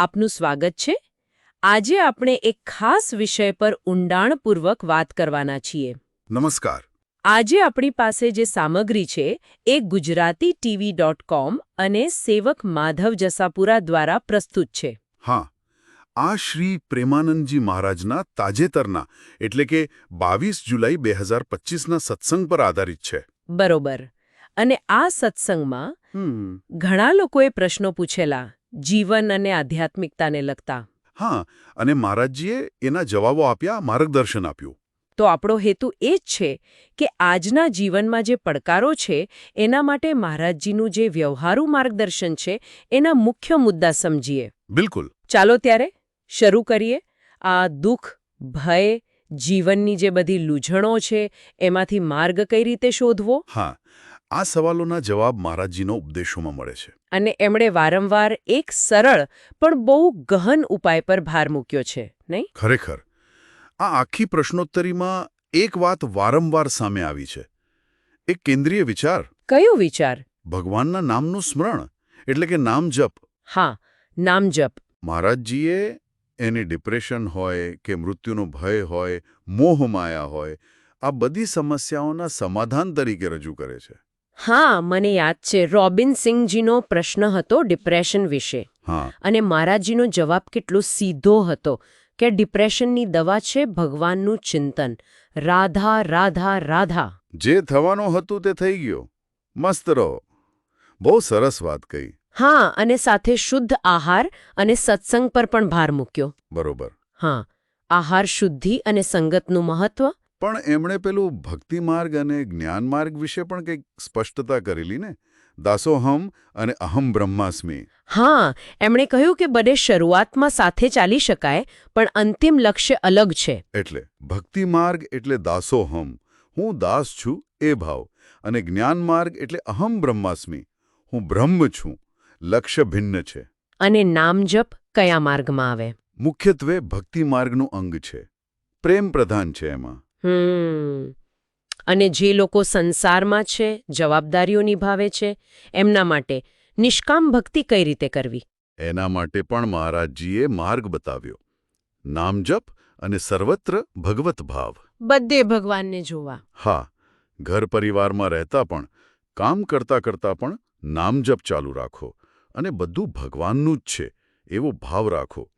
આપનું સ્વાગત છે. આજે આપણે એક ખાસ વિષય પર ઊંડાણપૂર્વક વાત કરવાના છીએ. નમસ્કાર. આજે આપણી પાસે જે સામગ્રી છે એ ગુજરાતી ટીવી ડોટ કોમ અને સેવક માધવ જસાપુરા દ્વારા પ્રસ્તુત છે. હા આ શ્રી પ્રેમાનંદજી મહારાજના તાજેતરના એટલે કે બાવીસ જુલાઈ બે હજાર પચીસના સત્સંગ પર આધારિત છે. બરોબર. અને આ સત્સંગમાં ઘણા લોકોએ પ્રશ્નો પૂછેલા. જીવન અને આધ્યાત્મિકતાને લગતા. હા અને મહારાજજીએ એના જવાબો આપ્યા માર્ગદર્શન આપ્યું. તો આપણો હેતુ એ જ છે કે આજના જીવનમાં જે પડકારો છે એના માટે મહારાજજીનું જે વ્યવહારુ માર્ગદર્શન છે એના મુખ્ય મુદ્દા સમજીએ. બિલકુલ. ચાલો ત્યારે શરૂ કરીએ. આ દુઃખ ભય જીવનની જે બધી લૂઝણો છે એમાંથી માર્ગ કઈ રીતે શોધવો? હા. આ સવાલોના જવાબ મહારાજજીનો ઉપદેશોમાં મળે છે. અને એમણે વારંવાર એક સરળ પણ બહુ ગહન ઉપાય પર ભાર મૂક્યો છે નહીં? ખરેખર. આ આખી પ્રશ્નોત્તરીમાં એક વાત વારંવાર સામે આવી છે. એક કેન્દ્રીય વિચાર. કયો વિચાર? ભગવાનના નામનું સ્મરણ એટલે કે નામ જપ. હા નામ જપ. મહારાજજીએ એની ડિપ્રેશન હોય કે મૃત્યુનો ભય હોય મોહમાયા હોય આ બધી સમસ્યાઓના સમાધાન તરીકે રજૂ કરે છે. હા મને યાદ છે રોબિન સિંઘજીનો પ્રશ્ન હતો ડિપ્રેશન વિશે. અને મહારાજજીનો જવાબ કેટલો સીધો હતો કે ડિપ્રેશનની દવા છે ભગવાનનું ચિંતન. રાધા રાધા રાધા. જે થવાનું હતું તે થઈ ગયું. મસ્ત રહો. બહુ સરસ વાત કહી. હા અને સાથે શુદ્ધ આહાર અને સત્સંગ પર પણ ભાર મૂક્યો. બરોબર. હા આહાર શુદ્ધિ અને સંગતનું મહત્વ પણ એમણે પેલું ભક્તિ માર્ગ અને જ્ઞાન માર્ગ વિશે પણ કંઈક સ્પષ્ટતા કરેલી ને? દાસોહમ અને અહમ બ્રહ્માસ્મી. હા એમણે કહ્યું કે બને શરૂઆતમાં સાથે ચાલી શકાય પણ અંતિમ લક્ષ્ય અલગ છે. એટલે ભક્તિ માર્ગ એટલે દાસોહમ. હું દાસ છું એ ભાવ. અને જ્ઞાન માર્ગ એટલે અહમ બ્રહ્માસ્મિ. હું બ્રહ્મ છું લક્ષ્ય ભિન્ન છે. અને નામ જપ કયા માર્ગમાં આવે? મુખ્યત્વે ભક્તિ માર્ગનું અંગ છે. પ્રેમ પ્રધાન છે એમાં. હમ. અને જે લોકો સંસારમાં છે જવાબદારીઓ નિભાવે છે એમના માટે નિષ્કામ ભક્તિ કઈ રીતે કરવી? એના માટે પણ મહારાજજીએ માર્ગ બતાવ્યો. નામજપ અને સર્વત્ર ભગવત ભાવ. બધે ભગવાનને જોવા. હા ઘર પરિવારમાં રહેતા પણ કામ કરતા કરતા પણ નામજપ ચાલુ રાખો અને બધું ભગવાનનું જ છે એવો ભાવ રાખો.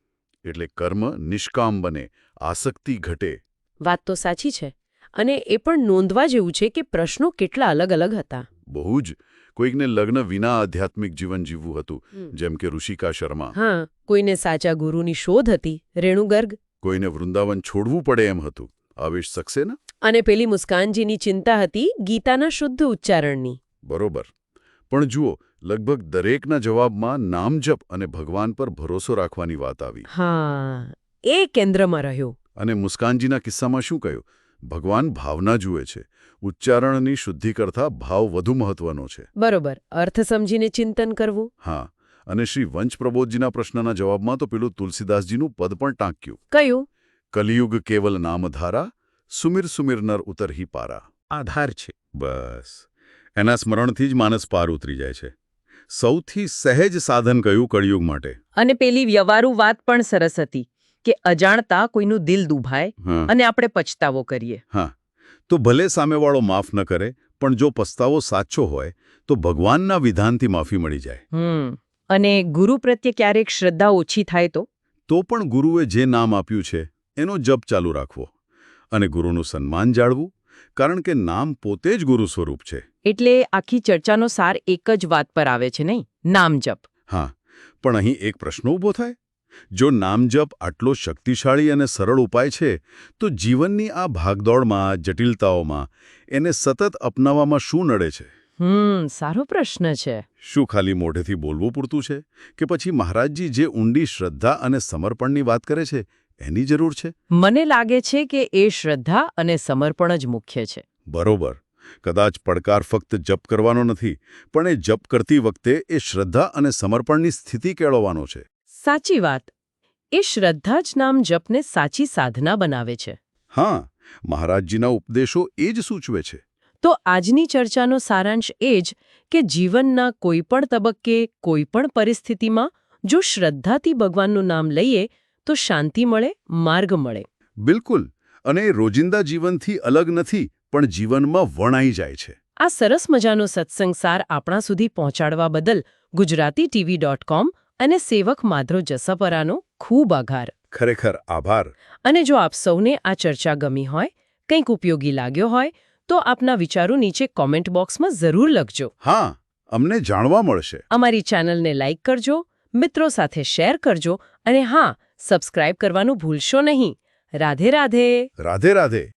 એટલે કર્મ નિષ્કામ બને આસક્તિ ઘટે. વાત તો સાચી છે અને એ પણ નોંધવા જેવું છે કે પ્રશ્નો કેટલા અલગ અલગ હતા. બહુ જ. કોઈકને લગ્ન વિના આધ્યાત્મિક જીવન જીવવું હતું જેમ કે ઋષિકા શર્મા. હા કોઈને સાચા ગુરુની શોધ હતી રેણુ ગર્ગ કોઈને વૃંદાવન છોડવું પડે એમ હતું. આવેશ સક્સેના? અને પેલી મુસ્કાનજીની ચિંતા હતી ગીતાના શુદ્ધ ઉચ્ચારણની. બરોબર. પણ જુઓ લગભગ દરેકના જવાબમાં નામજપ અને ભગવાન પર ભરોસો રાખવાની વાત આવી. હા એ કેન્દ્રમાં રહ્યો. અને મુસ્કાનજીના કિસ્સામાં શું કહ્યું? ભગવાન ભાવના જુએ છે. ઉચ્ચારણની શુદ્ધિ કરતા ભાવ વધુ મહત્વનો છે. બરોબર. અર્થ સમજીને ચિંતન કરવું? હા. અને શ્રી વંશ પ્રબોધજીના પ્રશ્નના જવાબમાં તો પેલું તુલસીદાસજીનું પદ પણ ટાંક્યું. કયું? કલિયુગ કેવલ નામધારા સુમિર સુમિર નર ઉતરહી પારા. આધાર છે. બસ. એના સ્મરણથી જ માનસ પાર ઉતરી જાય છે. સૌથી સહેજ સાધન કયું કળિયુગ માટે? અને પેલી વ્યવહારુ વાત પણ સરસ હતી. કે અજાણતા કોઈનું દિલ દુભાય અને આપણે પછતાવો કરીએ. હા. તો ભલે સામેવાળો માફ ન કરે પણ જો પસ્તાવો સાચો હોય તો ભગવાનના વિધાનથી માફી મળી જાય. અને ગુરુ પ્રત્યે ક્યારેક શ્રદ્ધા ઓછી થાય તો? તો પણ ગુરુએ જે નામ આપ્યું છે એનો જપ ચાલુ રાખવો. અને ગુરુનું સન્માન જાળવું કારણ કે નામ પોતે જ ગુરુ સ્વરૂપ છે. એટલે આખી ચર્ચાનો સાર એક જ વાત પર આવે છે નહીં? નામ જપ. હા. પણ અહીં એક પ્રશ્ન ઊભો થાય? જો નામજપ આટલો શક્તિશાળી અને સરળ ઉપાય છે તો જીવનની આ ભાગદોડમાં જટિલતાઓમાં એને સતત અપનાવવામાં શું નડે છે? હમ સારો પ્રશ્ન છે. શું ખાલી મોઢેથી બોલવું પૂરતું છે કે પછી મહારાજજી જે ઊંડી શ્રદ્ધા અને સમર્પણની વાત કરે છે એની જરૂર છે? મને લાગે છે કે એ શ્રદ્ધા અને સમર્પણ જ મુખ્ય છે. બરોબર. કદાચ પડકાર ફક્ત જપ કરવાનો નથી પણ એ જપ કરતી વખતે એ શ્રદ્ધા અને સમર્પણની સ્થિતિ કેળવવાનો છે. સાચી વાત. એ શ્રદ્ધા જ નામ જપને સાચી સાધના બનાવે છે. હા મહારાજજીના ઉપદેશો એ જ સૂચવે છે. તો આજની ચર્ચાનો સારાંશ એ જ કે જીવનના કોઈપણ તબક્કે કોઈપણ પરિસ્થિતિમાં જો શ્રદ્ધાથી ભગવાનનું નામ લઈએ તો શાંતિ મળે માર્ગ મળે. બિલકુલ અને રોજિંદા જીવનથી અલગ નથી પણ જીવનમાં વણાઈ જાય છે. આ સરસ મજાનો સત્સંગ સાર આપણા સુધી પહોંચાડવા બદલ ગુજરાતી ટીવી ડોટ કોમ અને સેવક માધ્રો જસપરાનો ખૂબ આભાર. ખરેખર આભાર. અને જો આપ સૌને આ ચર્ચા ગમી હોય કંઈક ઉપયોગી લાગ્યો હોય તો આપના વિચારો નીચે કોમેન્ટ બોક્સમાં જરૂર લખજો. હા અમને જાણવા મળશે. અમારી ચેનલને લાઇક કરજો મિત્રો સાથે શેર કરજો અને હા સબસ્ક્રાઇબ કરવાનું ભૂલશો નહીં. રાધે રાધે. રાધે રાધે.